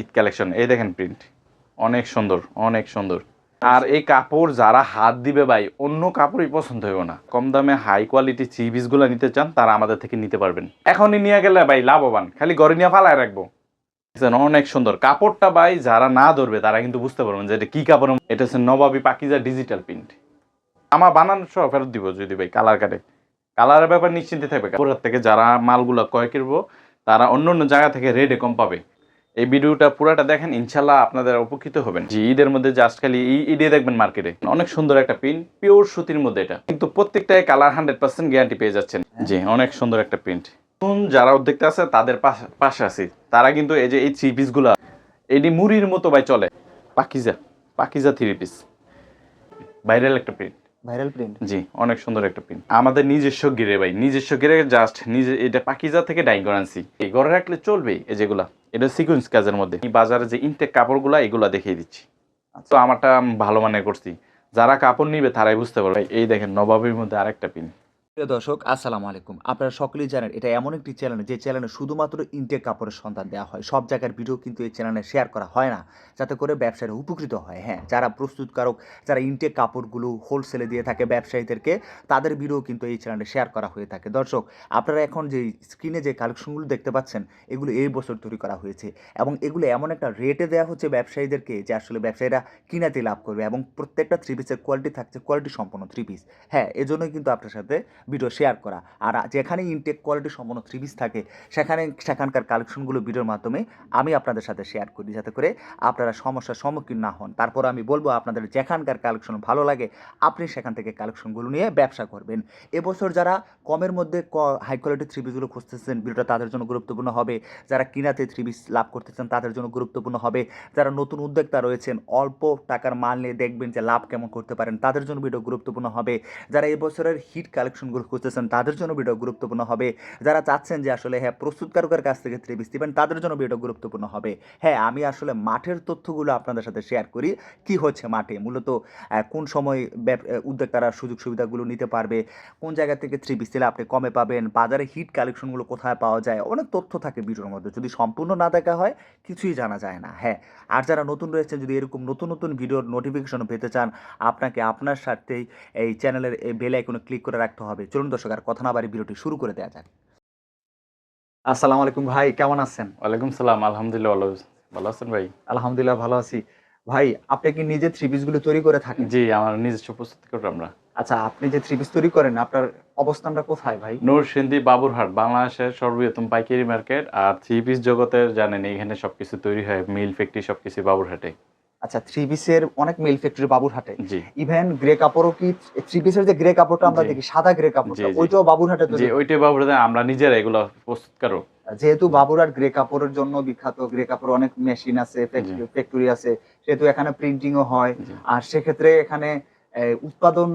Eid collection, এই দেখেন print অনেক সুন্দর অনেক সুন্দর। আর এই কাপড় যারা হাত দিবে ভাই, অন্য কাপড়ই পছন্দ হইব না। কম দামে হাই কোয়ালিটি চিবিসগুলো নিতে চান, তারা আমাদের থেকে নিতে পারবেন। এখনই নিয়ে গেলে ভাই লাভবান, খালি ঘরে নিয়ে ফালায় রাখব। অনেক সুন্দর। কাপড়টা ভাই যারা না ধরবে, তারা কিন্তু বুঝতে পারবেন যে এটা কি কাপড়। এটা হচ্ছে নবাবী পাকিজা ডিজিটাল প্রিন্ট আমার বানানো সহ ফেরত দিব যদি ভাই কালার কাটে কালারের ব্যাপার নিশ্চিন্তে থাকবে। কাপড়ের থেকে যারা মালগুলো ক্রয় করব, তারা অন্য অন্য জায়গা থেকে রেডে কম পাবে। এই ভিডিওটা পুরাটা দেখেন ইনশাল্লাহ আপনাদের উপকৃত হবেন। যে ঈদের মধ্যে জাস্ট খালি ঈদে দেখবেন মার্কেটে। অনেক সুন্দর একটা প্রিন্ট পিওর সুতির মধ্যে এটা। কিন্তু প্রত্যেকটাই কালার হান্ড্রেড পার্সেন্ট গ্যারান্টি পেয়ে যাচ্ছেন। জি অনেক সুন্দর একটা প্রিন্ট যারা উদ্যোক্তা আছে তাদের পাশে- আছি। তারা কিন্তু এই যে এই থ্রি পিসগুলো এটি মুড়ির মতো ভাই চলে। Pakiza Pakiza three piece viral একটা প্রিন্ট ভাইরাল প্রিন্ট জি অনেক সুন্দর একটা প্রিন্ট আমাদের নিজস্ব গিরে ভাই নিজস্ব গিরে জাস্ট নিজে এটা পাকিজা থেকে ডাইং করে আনছি এই ঘরে রাখলে চলবে এই যেগুলা। এটা সিকুয়েন্স কাজের মধ্যে। বাজারে যে ইনটেক কাপড়গুলো, এগুলো দেখিয়ে দিচ্ছি। তো আমারটা ভালো মানে করছি। যারা কাপড় নিবে, তারাই বুঝতে পারবে। এই দেখেন, নবাবের মধ্যে আরেকটা পিন প্রিয় দর্শক, আসসালামু আলাইকুম। আপনারা সকলেই জানেন, এটা এমন একটি চ্যানেল যে চ্যানেলে শুধুমাত্র ইনটেক কাপড়ের সন্ধান দেওয়া হয়। সব জায়গার ভিডিও কিন্তু এই চ্যানেলে শেয়ার করা হয় না। যাতে করে ব্যবসায়ীরা উপকৃত হয়। হ্যাঁ যারা প্রস্তুতকারক, যারা ইনটেক কাপড়গুলো হোলসেলে দিয়ে থাকে ব্যবসায়ীদেরকে, তাদের ভিডিও কিন্তু এই চ্যানেলে শেয়ার করা হয়ে থাকে। দর্শক, আপনারা এখন যে স্ক্রিনে যে কালেকশনগুলো দেখতে পাচ্ছেন, এগুলো এই বছর তৈরি করা হয়েছে। এবং এগুলো এমন একটা রেটে দেওয়া হচ্ছে ব্যবসায়ীদেরকে, যে আসলে ব্যবসায়ীরা কিনাতে লাভ করবে। এবং প্রত্যেকটা থ্রি পিসের কোয়ালিটি থাকছে কোয়ালিটি সম্পন্ন থ্রি পিস হ্যাঁ এজন্যই কিন্তু আপনার সাথে ভিডিও শেয়ার করা। আর যেখানে ইনটেক কোয়ালিটি সম্পন্ন থ্রি পিস থাকে, সেখানে, সেখানকার কালেকশনগুলো ভিডিওর মাধ্যমে আমি আপনাদের সাথে শেয়ার করি, যাতে করে আপনারা সমস্যার সম্মুখীন না হন। তারপর আমি বলব, আপনাদের যেখানকার কালেকশন ভালো লাগে, আপনি সেখান থেকে কালেকশনগুলো নিয়ে ব্যবসা করবেন। এবছর যারা কমের মধ্যে ক হাই কোয়ালিটি থ্রি পিসগুলো খুঁজতেছেন, ভিডিওটা তাদের জন্য গুরুত্বপূর্ণ হবে। যারা কিনাতে থ্রি পিস লাভ করতেছেন, তাদের জন্য গুরুত্বপূর্ণ হবে। যারা নতুন উদ্যোক্তা রয়েছেন, অল্প টাকার মাল নিয়ে দেখবেন যে লাভ কেমন করতে পারেন, তাদের জন্য ভিডিও গুরুত্বপূর্ণ হবে। যারা এই বছরের হিট কালেকশনগুলো খুঁজতেছেন, তাদের জন্য ভিডিও গুরুত্বপূর্ণ হবে। যারা চাচ্ছেন যে আসলে হ্যাঁ প্রস্তুতকারকের কাছ থেকে থ্রি পিস দিবেন তাদের জন্য ভিডিও গুরুত্বপূর্ণ হবে। হ্যাঁ আমি আসলে মাঠের তথ্যগুলো আপনাদের সাথে শেয়ার করি, কি হচ্ছে মাঠে, মূলত কোন সময় উদ্যোক্তারা সুযোগ সুবিধাগুলো নিতে পারবে, কোন জায়গা থেকে থ্রি দিলে আপনি কমে পাবেন, বাজারে হিট কালেকশনগুলো কোথায় পাওয়া যায়, অনেক তথ্য থাকে ভিডিওর মধ্যে। যদি সম্পূর্ণ না দেখা হয়, কিছুই জানা যায় না। হ্যাঁ আর যারা নতুন রয়েছেন, যদি এরকম নতুন নতুন ভিডিওর নোটিফিকেশন পেতে চান, আপনাকে আপনার সাথেই এই চ্যানেলের এই আইকনে ক্লিক করে রাখতে হবে। চলুন দর্শক আর কথা না বাড়ি ভিডিওটি শুরু করে দেওয়া যাক। আসসালামু আলাইকুম ভাই কেমন আছেন? ওয়ালাইকুম সালাম আলহামদুলিল্লাহ ভালো ভালো আছেন ভাই? আলহামদুলিল্লাহ ভালো আছি। ভাই আপনি কি নিজে থ্রি পিসগুলো তৈরি করে থাকেন? জি আমার নিজস্ব প্রস্তুত করি আমরা। আচ্ছা আপনি যে থ্রি পিস তৈরি করেন আপনার অবস্থানটা কোথায় ভাই? নরসিংদী বাবুরহাট বাংলাদেশের সর্ববৃহত্তম পাইকারি মার্কেট আর থ্রি পিস জগতের জানেন এখানে সবকিছু তৈরি হয় মিল ফ্যাক্টরি সবকিছু বাবুরহাটে। আচ্ছা থ্রি পিসের অনেক মিল ফ্যাক্টরি বাবুরহাটে ইভেন গ্রে কাপড়ও কি থ্রি পিসের যে গ্রে কাপড়টা আমরা দেখি সাদা গ্রে কাপড়টা জি। ওইটাও বাবুরহাটে তৈরি। ওইটাই বাবুরহাটে আমরা নিজেরা এগুলো প্রস্তুত করো। যেহেতু বাবুরহাট গ্রে কাপড়ের জন্য বিখ্যাত গ্রে কাপড় অনেক মেশিন আছে ফ্যাক্টরি আছে সেহেতু এখানে প্রিন্টিংও হয়। আর সেক্ষেত্রে এখানে উৎপাদন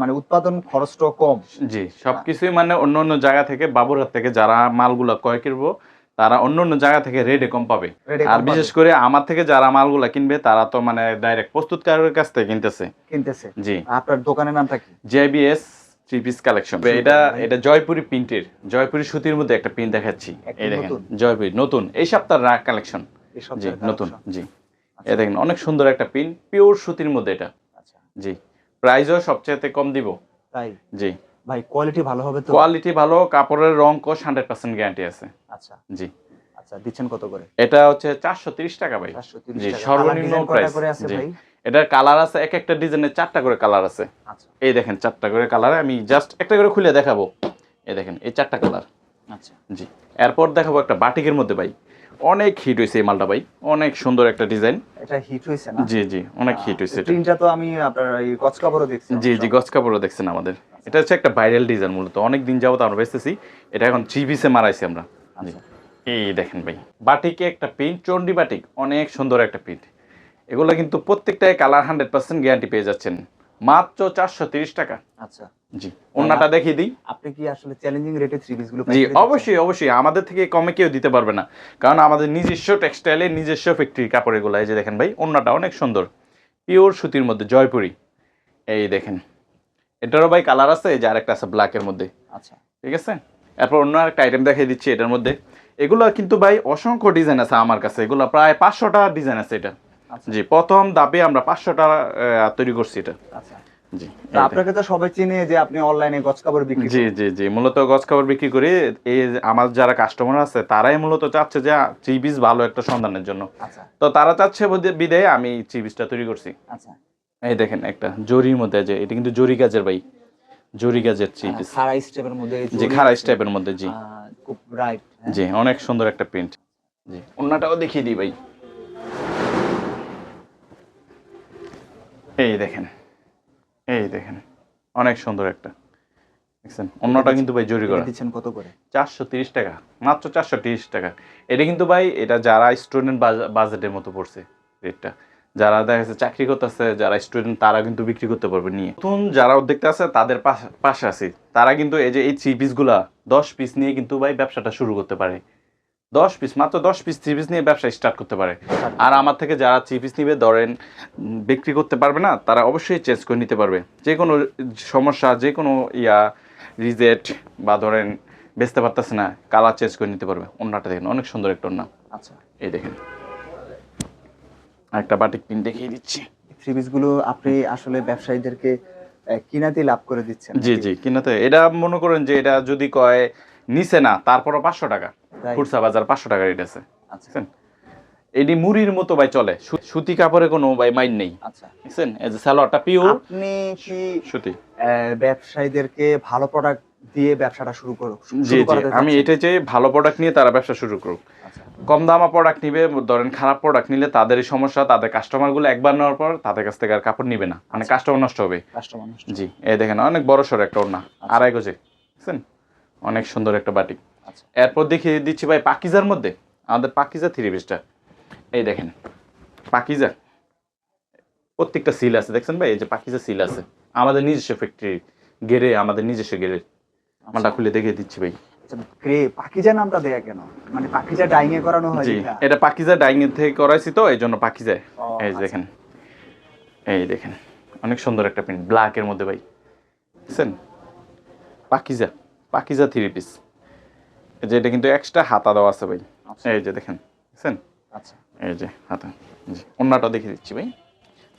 মানে উৎপাদন খরচটাও কম। জি সবকিছুই মানে অন্য অন্য জায়গা থেকে বাবুরহাট থেকে যারা মালগুলো ক্রয় করব তারা অন্য অন্য জায়গা থেকে রেটে কম পাবে। আর বিশেষ করে আমার থেকে যারা মালগুলা কিনবে তারা তো মানে ডাইরেক্ট প্রস্তুতকারের কাছ থেকে কিনতেছে। কিনতেছে। জি। আপনার দোকানের নামটা কি? জেবিএস থ্রি পিস কালেকশন এটা এটা জয়পুরি প্রিন্টের জয়পুরি সুতির মধ্যে একটা প্রিন্ট দেখাচ্ছি। একদম এই দেখেন নতুন। জয়পুরি নতুন। এই সপ্তাহের কালেকশন জি নতুন জি। আচ্ছা, দেখেন অনেক সুন্দর একটা প্রিন্ট পিওর সুতির মধ্যে এটা। আচ্ছা। জি। প্রাইসও সবচেয়ে কম দিব। তাই? জি। ভাই কোয়ালিটি ভালো হবে তো? কোয়ালিটি ভালো কাপড়ের রং কোষ হান্ড্রেড পার্সেন্ট গ্যারান্টি আছে। আচ্ছা। জি। আচ্ছা দিচ্ছেন কত করে? এটা হচ্ছে চারশো তিরিশ টাকা ভাই। জি, সর্বনিম্ন জি। এটার কালার আছে এক একটা ডিজাইনের চারটা করে কালার আছে। আচ্ছা। এই দেখেন চারটা করে কালার আমি জাস্ট একটা করে খুলে দেখাবো। এই দেখেন এই চারটা কালার। আচ্ছা। জি। এরপর দেখাবো একটা বাটিকের মধ্যে ভাই। অনেক হিট হয়েছে এই মালটা ভাই। অনেক সুন্দর একটা ডিজাইন এটা হিট হয়েছে না? জি জি অনেক হিট হয়েছে এটা। প্রিন্টটা তো আমি আপনার এই গছ কাপড়ও দেখছি জি জি গছ কাপড়ও দেখছেন আমাদের। এটা হচ্ছে একটা ভাইরাল ডিজাইন মূলত। অনেক দিন যাবত আমরা বেচতেছি এটা এখন পিসে মারাইছি আমরা। আচ্ছা। এই দেখেন ভাই বাটিকে একটা প্রিন্ট চন্ডি বাটিক অনেক সুন্দর একটা প্রিন্ট এগুলো কিন্তু প্রত্যেকটাই কালার হান্ড্রেড পার্সেন্ট গ্যারান্টি পেয়ে যাচ্ছেন। মাত্র চারশো তিরিশ টাকা। আচ্ছা। জি অন্যটা দেখিয়ে দিই। আপনি কি আসলে চ্যালেঞ্জিং রেটে থ্রি পিসগুলো জি অবশ্যই অবশ্যই। আমাদের থেকে কমে কেউ দিতে পারবে না। কারণ আমাদের নিজস্ব টেক্সটাইলের নিজস্ব ফ্যাক্টরি কাপড় এগুলো। এই যে দেখেন ভাই অন্যটা অনেক সুন্দর। পিওর সুতির মধ্যে জয়পুরি। এই দেখেন। এটারও ভাই কালার আছে এই যে আরেকটা আছে ব্ল্যাকের মধ্যে। আচ্ছা। ঠিক আছে? এরপর অন্য একটা আইটেম দেখিয়ে দিচ্ছি এটার মধ্যে। এগুলো কিন্তু ভাই অসংখ্য ডিজাইন আছে আমার কাছে। এগুলো প্রায় পাঁচশোটা ডিজাইন আছে এটা। আচ্ছা। জি প্রথম দাপে আমরা পাঁচশোটা তৈরি করছি এটা। আচ্ছা। জি আপনাকে তো সবাই চিনে যে আপনি অনলাইনে গছ কাপড় বিক্রি জি জি জি মূলত গছ কাপড় বিক্রি করি। এই আমার যারা কাস্টমার আছে তারাই মূলত চাচ্ছে যে চিবিস ভালো একটা সন্ধানের জন্য। আচ্ছা। তো তারা চাচ্ছে বদে- বিদায় আমি চিবিসটা তৈরি করছি। আচ্ছা। এই দেখেন একটা জরির মধ্যে যে এটা কিন্তু জরি গাছের ভাই। জরি গাছের চিবিস খাড়া স্টেপের মধ্যে এই জি খারাই আছে। মধ্যে জি। খুব রাইট জি অনেক সুন্দর একটা প্রিন্ট জি অন্যটাও দেখিয়ে দিই ভাই। এই দেখেন এই দেখেন অনেক সুন্দর একটা। দেখছেন? অন্যটা কিন্তু ভাই জরি করা। দিচ্ছেন কত করে? চারশো তিরিশ টাকা মাত্র চারশো তিরিশ টাকা। এটা কিন্তু ভাই এটা যারা স্টুডেন্ট বাজেটের মতো পড়ছে রেটটা যারা দেখা যাচ্ছে চাকরি করতেছে যারা স্টুডেন্ট তারা কিন্তু বিক্রি করতে পারবে নিয়ে। নতুন যারা উদ্যোক্তা আছে তাদের পাশে- আছি। তারা কিন্তু এই যে এই থ্রি পিসগুলা দশ পিস নিয়ে কিন্তু ভাই ব্যবসাটা শুরু করতে পারে। দশ পিস মাত্র দশ পিস থ্রি পিস নিয়ে ব্যবসা স্টার্ট করতে পারে। আর আমার থেকে যারা থ্রি পিস নিবে ধরেন বিক্রি করতে পারবে না তারা অবশ্যই চেঞ্জ করে নিতে পারবে। যে কোনো সমস্যা যে কোনো ইয়া রিজেক্ট বা ধরেন বেচতে পারতেছে না কালার চেঞ্জ করে নিতে পারবে? অন্যটা দেখেন অনেক সুন্দর একটা অন্য আচ্ছা। এই দেখেন। একটা বাটিক পিন দেখিয়ে দিচ্ছি। থ্রি পিসগুলো আপনি আসলে ব্যবসায়ীদেরকে কিনাতে লাভ করে দিচ্ছেন জি জি কিনাতে। এটা মনে করেন যে এটা যদি কয় নিচে না তারপরও পাঁচশো টাকা? খুরসা বাজার পাঁচশো টাকা রেট আছে। আচ্ছা। এটি মুড়ির মতো ভাই চলে। সুতি কাপড়ে কোনো ভাই মাইন নেই। আচ্ছা। বুঝছেন? এই যে সালোয়ারটা পিওর আপনি কি সুতি। ব্যবসায়ীদেরকে ভালো প্রোডাক্ট দিয়ে ব্যবসাটা শুরু করো জি শুরু জি। আমি? এটা চাই ভালো প্রোডাক্ট নিয়ে তারা ব্যবসা শুরু করুক। আচ্ছা। কম দামা প্রোডাক্ট নিবে ধরেন খারাপ প্রোডাক্ট নিলে তাদেরই সমস্যা তাদের কাস্টমারগুলো একবার নেওয়ার পর তাদের কাছ থেকে আর কাপড় নিবে না। মানে কাস্টমার নষ্ট হবে। কাস্টমার জি এই দেখেন অনেক বড় সড়ো একটা ওড়না আড়াই গজে বুঝছেন? অনেক সুন্দর একটা বাটি আচ্ছা। এরপর দেখিয়ে দিচ্ছি ভাই পাকিজার মধ্যে আমাদের পাকিজা থ্রি পিসটা এই দেখেন পাকিজা প্রত্যেকটা সিল আছে দেখছেন ভাই? এই যে পাকিজা সিল আছে। আমাদের নিজস্ব ফ্যাক্টরি গেরে আমাদের নিজস্ব গেরে আমারটা খুলে দেখিয়ে দিচ্ছি ভাই। আচ্ছা নামটা দেয়া কেন? মানে পাখিজা ডাইং এ করানো হয় এটা? পাকিজা ডাইং থেকে করাইছি তো এই জন্য পাকিজা এই। দেখেন এই দেখেন অনেক সুন্দর একটা প্রিন্ট ব্ল্যাক এর মধ্যে ভাই। বুঝছেন পাকিজা পাকিজা থ্রি পিস যে এটা কিন্তু এক্সট্রা হাতা দেওয়া আছে ভাই। আচ্ছা। এই যে দেখেন বুঝছেন আচ্ছা। এই যে হাতা জি অন্যটা দেখে দিচ্ছি ভাই।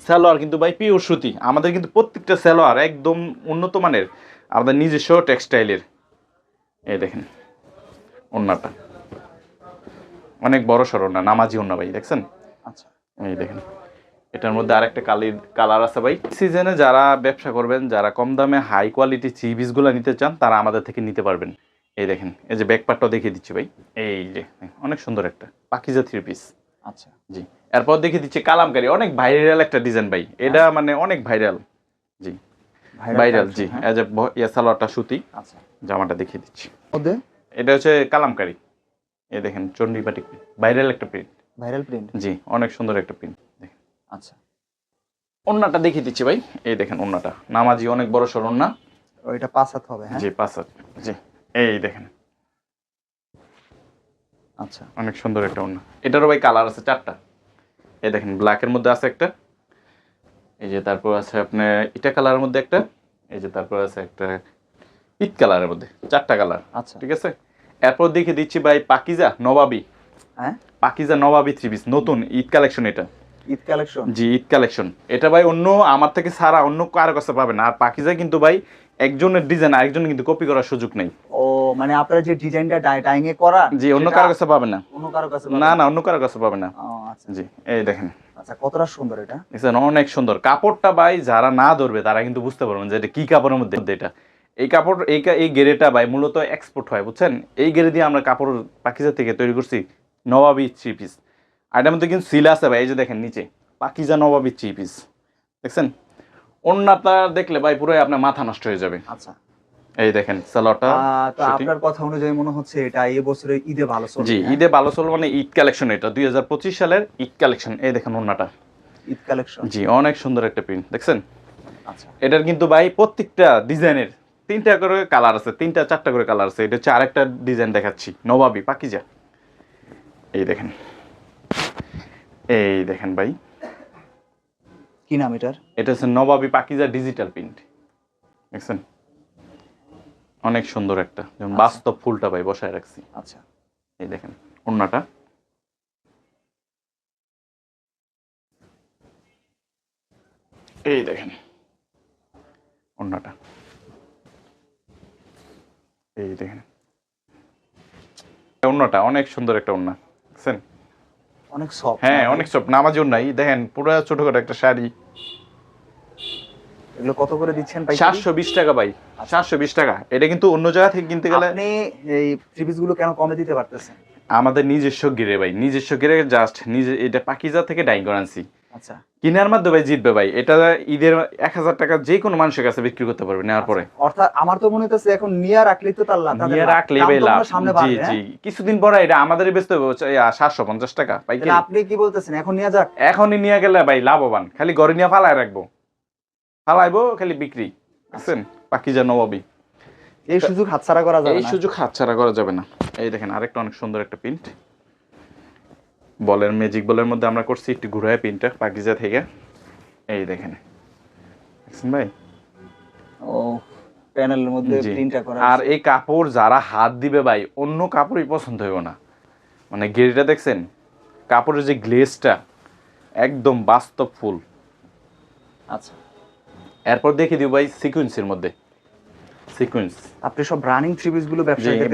সালোয়ার কিন্তু ভাই পিওর সুতি। আমাদের কিন্তু প্রত্যেকটা সালোয়ার একদম উন্নত মানের আমাদের নিজস্ব টেক্সটাইলের এই দেখেন ওন্নাটা। অনেক বড় সড়ো না নামাজি ওন্না ভাই দেখছেন? আচ্ছা। এই দেখেন এটার মধ্যে আরেকটা কালির কালার আছে ভাই। সিজনে যারা ব্যবসা করবেন যারা কম দামে হাই কোয়ালিটি চিবিসগুলো নিতে চান তারা আমাদের থেকে নিতে পারবেন। এই দেখেন এই যে ব্যাকপারটাও দেখিয়ে দিচ্ছি ভাই। এই যে অনেক সুন্দর একটা পাকিজা থ্রি পিস আচ্ছা। জি এরপর দেখিয়ে দিচ্ছি কালামকারি অনেক ভাইরাল একটা ডিজাইন ভাই। এটা মানে অনেক ভাইরাল জি। ভাইরাল জি হ্যাঁ? এ সালোয়ারটা সুতি আচ্ছা। জামাটা দেখিয়ে দিচ্ছি। মধ্যে? এটা হচ্ছে কালামকারি। এই দেখেন চণ্ডীপাটি ভাইরাল একটা প্রিন্ট ভাইরাল প্রিন্ট জি অনেক সুন্দর একটা প্রিন্ট দেখেন। আচ্ছা। ওন্নাটা দেখিয়ে দিচ্ছি ভাই। এই দেখেন ওন্নাটা। নামাজি অনেক বড় সর ওন্না। ওইটা পাঁচ হাত হবে হ্যাঁ? জি পাঁচ হাত। জি। এই দেখেন। আচ্ছা। অনেক সুন্দর একটা ওন্না। এটারও ভাই কালার আছে চারটা। এই দেখেন ব্ল্যাকের মধ্যে আছে একটা। এই যে তারপর আছে আপনার ইটা কালারের মধ্যে একটা এই যে তারপর আছে একটা পিট কালারের মধ্যে চারটা কালার আচ্ছা। ঠিক আছে? এরপর দেখে দিচ্ছি ভাই পাকিজা নবাবি। হ্যাঁ? পাকিজা নবাবি থ্রি পিস নতুন ঈদ কালেকশন এটা। ঈদ কালেকশন জি ঈদ কালেকশন এটা ভাই অন্য আমার থেকে সারা অন্য কারও কাছে পাবেন আর পাকিজা কিন্তু ভাই একজনের ডিজাইন আরেকজনের কিন্তু কপি করার সুযোগ নেই। ও মানে আপনার যে ডিজাইনটা ডাইং এ করা জি অন্য কারও কাছে পাবেন না। অন্য কারও কাছে না? না অন্য কারও কাছে পাবেন না। ও, আচ্ছা। জি এই দেখেন। আচ্ছা কতটা সুন্দর এটা? দেখছেন অনেক সুন্দর। কাপড়টা ভাই যারা না ধরবে তারা কিন্তু বুঝতে পারবেন যে এটা কি কাপড়ের মধ্যে এটা। এই কাপড় এই এই গেরেটা ভাই মূলত এক্সপোর্ট হয় বুঝছেন? এই গেরে দিয়ে আমরা কাপড় পাকিজা থেকে তৈরি করছি নবাবি থ্রি পিস আর এটার মধ্যে কিন্তু সিল আছে ভাই এই যে দেখেন নিচে। পাকিজা নবাবি থ্রি পিস দেখছেন? অন্যটা দেখলে ভাই পুরো আপনার মাথা নষ্ট হয়ে যাবে। আচ্ছা। এই দেখেন সালোয়ারটা তো আপনার কথা অনুযায়ী মনে হচ্ছে এটা এই বছরের ঈদে ভালো চলবে জি হ্যাঁ? ঈদে ভালো চল মানে ঈদ কালেকশন এটা দুই হাজার পঁচিশ সালের ঈদ কালেকশন এই দেখেন অন্যটা ঈদ কালেকশন। জি অনেক সুন্দর একটা প্রিন্ট দেখছেন? আচ্ছা। এটার কিন্তু ভাই প্রত্যেকটা ডিজাইনের তিনটা করে কালার আছে তিনটা চারটা করে কালার আছে এটা হচ্ছে আরেকটা ডিজাইন দেখাচ্ছি নবাবি পাকিজা। এই দেখেন। এই দেখেন ভাই। কি নাম এটার? এটা হচ্ছে নবাবি পাকিজা ডিজিটাল প্রিন্ট দেখছেন? অনেক সুন্দর একটা। যেমন বাস্তব ফুলটা ভাই বসায় রাখছি। আচ্ছা। এই দেখেন ওন্নাটা এই দেখেন ওন্নাটা এই দেখেন। ওন্নাটা অনেক সুন্দর একটা ওন্না বুঝছেন অনেক সফট হ্যাঁ অনেক সব নামাজি ওন্নাই দেখেন পুরো ছোটখাটো একটা শাড়ি। এগুলো কত করে দিচ্ছেন ভাই টাকা ভাই টাকা। এটা কিন্তু অন্য জায়গা থেকে কিনতে গেলে আপনি এই থ্রি পিসগুলো কেন কমে দিতে পারতেছেন? আমাদের নিজস্ব গিরে ভাই নিজস্ব গিরে জাস্ট নিজে এটা পাকিজা থেকে ডাইং করে আনছি। আচ্ছা। কিনার মাধ্যমে ভাই জিতবে ভাই এটা ঈদের এক হাজার টাকা যে কোনো মানুষের কাছে বিক্রি করতে পারবে নেওয়ার পরে। অর্থাৎ আমার তো মনে হচ্ছে এখন নিয়ে রাখলেই তো তার লাভ নিয়ে। রাখলে ভাই লাভ। জি জি হ্যাঁ? কিছুদিন পরে এটা আমাদের বেচতে সাতশো পঞ্চাশ টাকা আপনি কি বলতেছেন? এখন নিয়ে যাক। এখনই নিয়ে গেলে ভাই লাভবান খালি ঘরে নিয়ে ফালায় রাখব। ফালাইবো খালি বিক্রি। বুঝছেন পাকিজা নবাবী। এই সুযোগ হাতছাড়া করা যাবে এই সুযোগ হাতছাড়া করা যাবে না। এই দেখেন আরেকটা অনেক সুন্দর একটা প্রিন্ট। বলের ম্যাজিক বলের মধ্যে আমরা করছি একটু ঘুরায় প্রিন্টটা পাকিজা থেকে। এই দেখেন। দেখছেন ভাই? ও প্যানেলের মধ্যে প্রিন্টটা করা আর এই কাপড় যারা হাত দিবে ভাই অন্য কাপড়ই পছন্দ হইব না। মানে গেরিটা দেখছেন? কাপড়ের যে গ্লেজটা একদম বাস্তব ফুল। আচ্ছা। এরপর দেখে দিও ভাই সিকুয়েন্সের মধ্যে। সিকুয়েন্স আপনি সব রানিং থ্রি পিসগুলো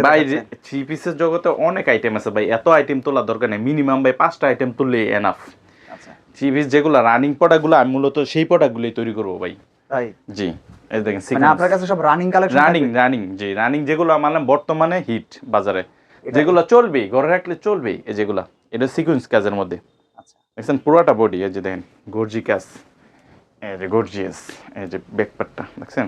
ভাই থ্রি পিসের জগতে অনেক আইটেম আছে ভাই এত আইটেম তোলার দরকার নেই। মিনিমাম ভাই পাঁচটা আইটেম তুললে এনাফ আচ্ছা। থ্রি পিস যেগুলো রানিং প্রোডাক্টগুলো আমি মূলত সেই প্রোডাক্টগুলোই তৈরি করব ভাই। তাই? জি। এই দেখেন মানে আপনার কাছে সব রানিং কালেকশন রানিং রানিং জি। রানিং যেগুলো মানে বর্তমানে হিট বাজারে। যেগুলো চলবে ঘরে রাখলে চলবে এই যেগুলা। এটা সিকুয়েন্স কাজের মধ্যে। আচ্ছা। দেখছেন পুরোটা বডি এই যে দেখেন গর্জি কাজ। এই যে গর্জিয়াস এই যে ব্যাকপার্টটা দেখছেন?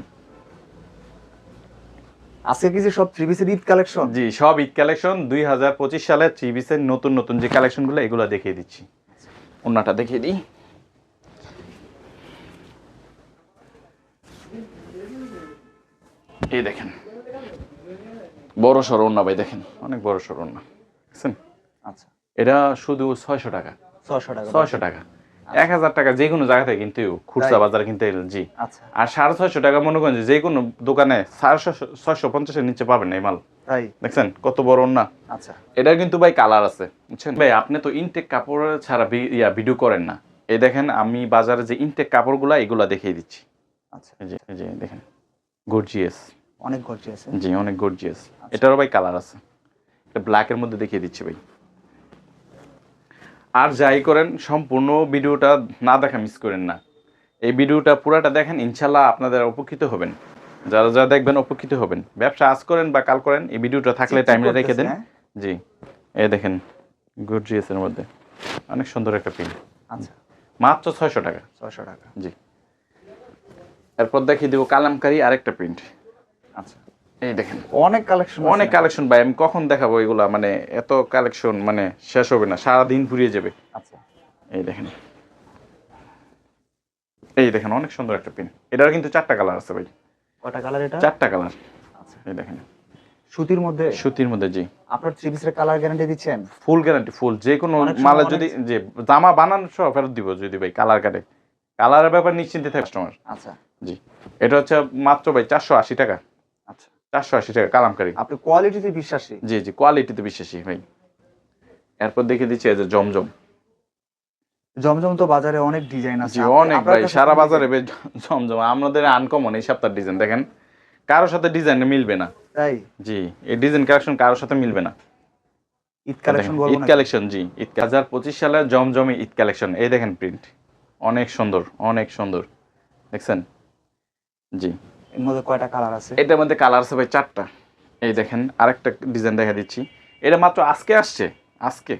আজকে কি সব থ্রি পিসের ঈদ কালেকশন জি সব ঈদ কালেকশন দুই হাজার পঁচিশ সালে থ্রি পিসের নতুন নতুন যে কালেকশনগুলো এগুলো দেখিয়ে দিচ্ছি। অন্যটা দেখিয়ে দিই। এই দেখেন। বড় অন্য ভাই দেখেন। অনেক বড় অন্য দেখছেন? আচ্ছা। এটা শুধু ছয়শো টাকা। ছশো টাকা। ছয়শো টাকা। এক হাজার টাকা যে কোনো জায়গা থেকে কিনতে খুচরা? বাজারে কিনতে গেলে জি। আচ্ছা। আর সাড়ে ছয়শো টাকা মনে করেন যে কোনো দোকানে সাড়ে ছয়শো পঞ্চাশের নিচে পাবেন এই মাল। তাই? দেখছেন? কত বড় না আচ্ছা। এটা কিন্তু ভাই কালার আছে বুঝছেন? ভাই আপনি তো ইনটেক কাপড় ছাড়া ইয়া ভিডিও করেন না। এই দেখেন আমি বাজারে যে ইনটেক কাপড়গুলা এগুলা দেখিয়ে দিচ্ছি। আচ্ছা। এই যে দেখেন। গর্জিয়াস অনেক গর্জি আছে। জি অনেক গর্জিয়াস এটারও ভাই কালার আছে। এটা ব্ল্যাকের মধ্যে দেখিয়ে দিচ্ছি ভাই। আর যাই করেন সম্পূর্ণ ভিডিওটা না দেখা মিস করেন না। এই ভিডিওটা পুরাটা দেখেন ইনশাল্লাহ আপনাদের উপকৃত হবেন। যারা যারা দেখবেন উপকৃত হবেন। ব্যবসা আজ করেন বা কাল করেন এই ভিডিওটা থাকলে টাইমে রেখে দেন। হ্যাঁ? জি এই দেখেন গুড গর্জিয়াসের মধ্যে। অনেক সুন্দর একটা পিন আচ্ছা। মাত্র ছয়শো টাকা। ছয়শো টাকা। জি। এরপর দেখিয়ে দেবো কালামকারি আরেকটা প্রিন্ট আচ্ছা। এই দেখেন। অনেক কালেকশন অনেক কালেকশন ভাই আমি কখন দেখাবো এগুলা? মানে এত কালেকশন মানে শেষ হবে না সারা দিন ফুরিয়ে যাবে। আচ্ছা। এই দেখেন। এই দেখেন অনেক সুন্দর একটা পিন এটার কিন্তু চারটা কালার আছে ভাই। কয়টা কালার এটা? চারটা কালার আচ্ছা। এই দেখেন। সুতির মধ্যে? সুতির মধ্যে জি। আপনার থ্রি পিসের কালার গ্যারান্টি দিচ্ছেন? ফুল গ্যারান্টি ফুল যে কোনো মালে যদি যে জামা বানান সহ ফেরত দিব যদি ভাই কালার কাটে কালারের ব্যাপার নিশ্চিন্তে থাকে কাস্টমার আচ্ছা। জি। এটা হচ্ছে মাত্র ভাই চারশো আশি টাকা। চারশো আশি টাকা কালামকারি। আপনি কোয়ালিটিতে বিশ্বাসী। জি জি কোয়ালিটিতে বিশ্বাসী ভাই। এরপর দেখে দিচ্ছি এই যে জমজম। জমজম তো বাজারে অনেক ডিজাইন আছে। অনেক ভাই সারা বাজারে জমজম। আমাদের আনকমন এই সপ্তাহের ডিজাইন দেখেন। কারোর সাথে ডিজাইন মিলবে না। তাই? জি এই ডিজাইন কালেকশন কারোর সাথে মিলবে না। ঈদ কালেকশন বলব ঈদ কালেকশন জি ঈদ হাজার পঁচিশ সালে জমজমে ঈদ কালেকশন এই দেখেন প্রিন্ট অনেক সুন্দর অনেক সুন্দর। দেখছেন? জি। এর মধ্যে কয়টা কালার আছে? এটার মধ্যে কালার আছে ভাই চারটা। এই দেখেন আরেকটা ডিজাইন দেখা দিচ্ছি। এটা মাত্র আজকে আসছে আজকে।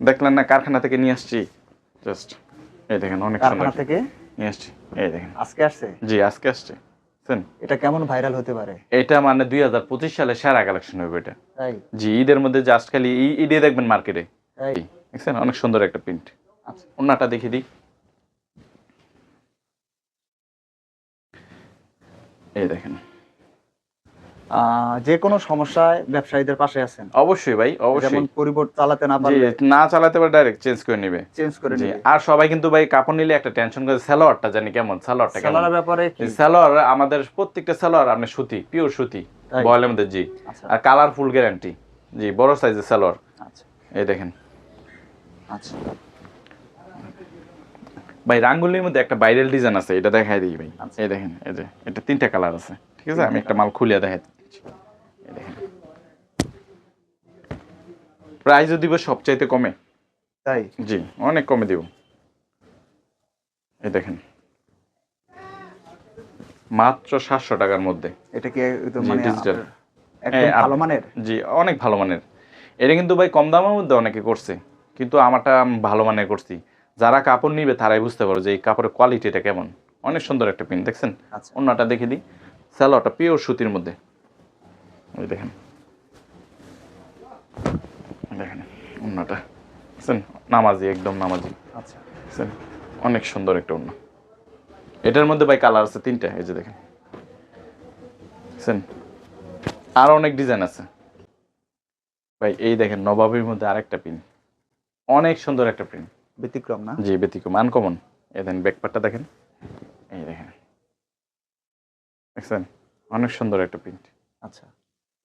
দেখলেন না কারখানা থেকে নিয়ে আসছি? জাস্ট এই দেখেন অনেক কারখানা থেকে? নিয়ে আসছি এই দেখেন। আজকে আসছে? জি আজকে আসছে। এটা কেমন ভাইরাল হতে পারে? এটা মানে দুই হাজার পঁচিশ সালে সেরা কালেকশন হবে এটা। জি ঈদের মধ্যে জাস্ট খালি ঈদে দেখবেন মার্কেটে দেখছেন? অনেক সুন্দর একটা প্রিন্ট আচ্ছা। অন্যটা দেখি দিই। এই দেখেন। যে কোনো সমস্যায় ব্যবসায়ীদের পাশে আছেন। অবশ্যই ভাই যেমন অবশ্যই। পরিবর্তন চালাতে না পারলে না চালাতে পারে ডাইরেক্ট চেঞ্জ করে নেবে। চেঞ্জ করে দিবে আর সবাই কিন্তু ভাই কাপড় নিলে একটা টেনশন করে সালোয়ারটা জানি কেমন সালোয়ারটা কেমন। সেলারের ব্যাপারে কি? সালোয়ার আমাদের প্রত্যেকটা সালোয়ার আপনি সুতি পিওর সুতি? বয়েলের মধ্যে জি। আচ্ছা। আর কালারফুল গ্যারান্টি জি বড় সাইজের সালোয়ার। আচ্ছা। এই দেখেন। আচ্ছা। ভাই রাঙ্গুলির মধ্যে একটা ভাইরাল ডিজাইন আছে এটা দেখাই দিই ভাই। আচ্ছা। এই দেখেন এই যে এটা তিনটা কালার আছে ঠিক আছে? আমি একটা মাল খুলিয়া দেখাই দেখেন। প্রাইসও দিব সবচাইতে কমে। তাই? জি অনেক কমে দিব। এই দেখেন। মাত্র সাতশো টাকার মধ্যে। এটা কি মানে হ্যাঁ, ভালো মানের? জি অনেক ভালো মানের। এটা কিন্তু ভাই কম দামের মধ্যে অনেকে করছে কিন্তু আমারটা ভালো মানের করছি। যারা কাপড় নিবে তারাই বুঝতে পারো যে এই কাপড়ের কোয়ালিটিটা কেমন। অনেক সুন্দর একটা পিন দেখছেন? আচ্ছা। অন্যটা দেখে দিই। স্যালোয়ারটা পিওর সুতির মধ্যে। ওই দেখেন। দেখেন অন্যটা। দেখছেন? নামাজি একদম নামাজি। আচ্ছা। অনেক সুন্দর একটা অন্য। এটার মধ্যে ভাই কালার আছে তিনটা এই যে দেখেন। দেখছেন? আর অনেক ডিজাইন আছে। ভাই এই দেখেন নবাবের মধ্যে আরেকটা পিন অনেক সুন্দর একটা প্রিন্ট ব্যতিক্রম না? জি ব্যতিক্রম আনকমন এই দেখেন ব্যাকপারটা দেখেন। এই দেখেন। দেখছেন? অনেক সুন্দর একটা প্রিন্ট আচ্ছা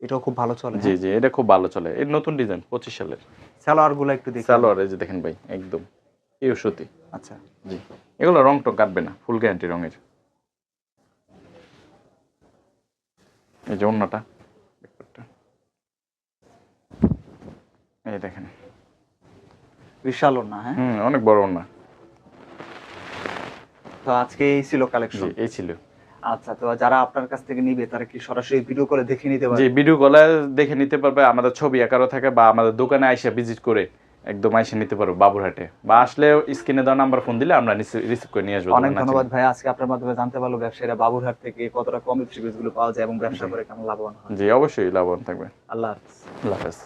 এটাও খুব ভালো চলে জি জি এটা খুব ভালো চলে। এর নতুন ডিজাইন পঁচিশ সালের। সালোয়ারগুলো একটু দেখি। সালোয়ার এই যে দেখেন ভাই একদম। ইউ সুতি। আচ্ছা। জি। এগুলো রং টং কাটবে না ফুল গ্যারান্টি রঙের। এই যে অন্যটা এই দেখেন। বিশাল হ্যাঁ? অনেক বড় তো আজকে এই ছিল কালেকশন এই ছিল। আচ্ছা তো যারা আপনার কাছ থেকে নিবে তারা কি সরাসরি ভিডিও করে দেখে নিতে যে পারে ভিডিও কলে দেখে নিতে পারবে আমাদের ছবি আকারও থাকে বা আমাদের দোকানে আইসা ভিজিট করে একদম আইসা নিতে পারব বাবুরহাটে। বা আসলে স্ক্রিনে দেওয়া নাম্বার ফোন দিলে আমরা রিসিভ করে নিয়ে আসব অনেক ধন্যবাদ ভাই আজকে আপনার মাধ্যমে জানতে পারল ব্যবসায়ীরা বাবুরহাট থেকে কতটা কমগুলো পাওয়া যায় এবং ব্যবসা করে কেমন লাভবান হয়। জি অবশ্যই লাভবান থাকবে। আল্লাহ হাফিজ। আল্লাহ হাফেজ।